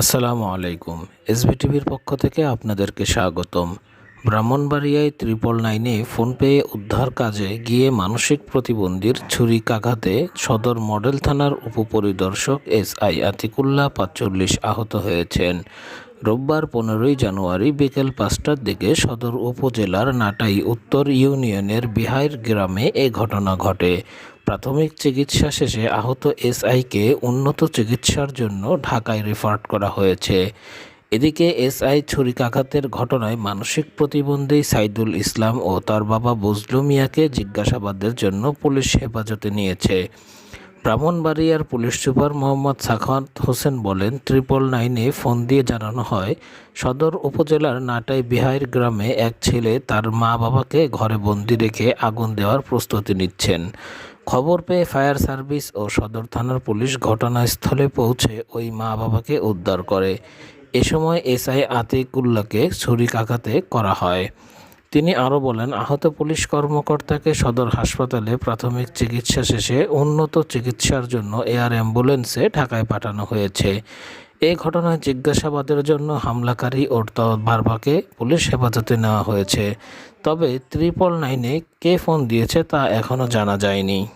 আসসালামু আলাইকুম। এসবিটিভির পক্ষ থেকে আপনাদেরকে স্বাগতম। ব্রাহ্মণবাড়িয়ায় ত্রিপল নাইনে ফোন পেয়ে উদ্ধার কাজে গিয়ে মানসিক প্রতিবন্ধীর ছুরিকাঘাতে সদর মডেল থানার উপপরিদর্শক এস আই আতিকুল্লাহ পাঁচচল্লিশ আহত হয়েছেন। রোববার পনেরোই জানুয়ারি বিকেল পাঁচটার দিকে সদর উপজেলার নাটাই উত্তর ইউনিয়নের বিহাইর গ্রামে এ ঘটনা ঘটে। প্রাথমিক চিকিৎসা শেষে আহত এসআইকে উন্নত চিকিৎসার জন্য ঢাকায় রেফার করা হয়েছে। এদিকে এসআই ছুরিকাঘাতের ঘটনায় মানসিক প্রতিবন্ধী সাইদুল ইসলাম ও তার বাবা বজলু মিয়াকে জিজ্ঞাসাবাদের জন্য পুলিশ হেফাজতে নিয়েছে। ব্রাহ্মণবাড়িয়ার পুলিশ সুপার মোহাম্মদ সাখাওয়াত হোসেন বলেন, ট্রিপল নাইনে ফোন দিয়ে জানানো হয়, সদর উপজেলার নাটাই বিহাইর গ্রামে এক ছেলে তার মা বাবাকে ঘরে বন্দি রেখে আগুন দেওয়ার প্রস্তুতি নিচ্ছেন। খবর পেয়ে ফায়ার সার্ভিস ও সদর থানার পুলিশ ঘটনাস্থলে পৌঁছে ওই মা বাবাকে উদ্ধার করে। এ সময় এসআই আতিকুল্লাহকে ছুরিকাঘাতে করা হয়। তিনি আরও বলেন, আহত পুলিশ কর্মকর্তাকে সদর হাসপাতালে প্রাথমিক চিকিৎসা শেষে উন্নত চিকিৎসার জন্য এয়ার অ্যাম্বুলেন্সে ঢাকায় পাঠানো হয়েছে। এ ঘটনায় জিজ্ঞাসাবাদের জন্য হামলাকারী ও বারবাকে পুলিশ হেফাজতে নেওয়া হয়েছে। তবে ত্রিপল নাইনে কে ফোন দিয়েছে তা এখনও জানা যায়নি।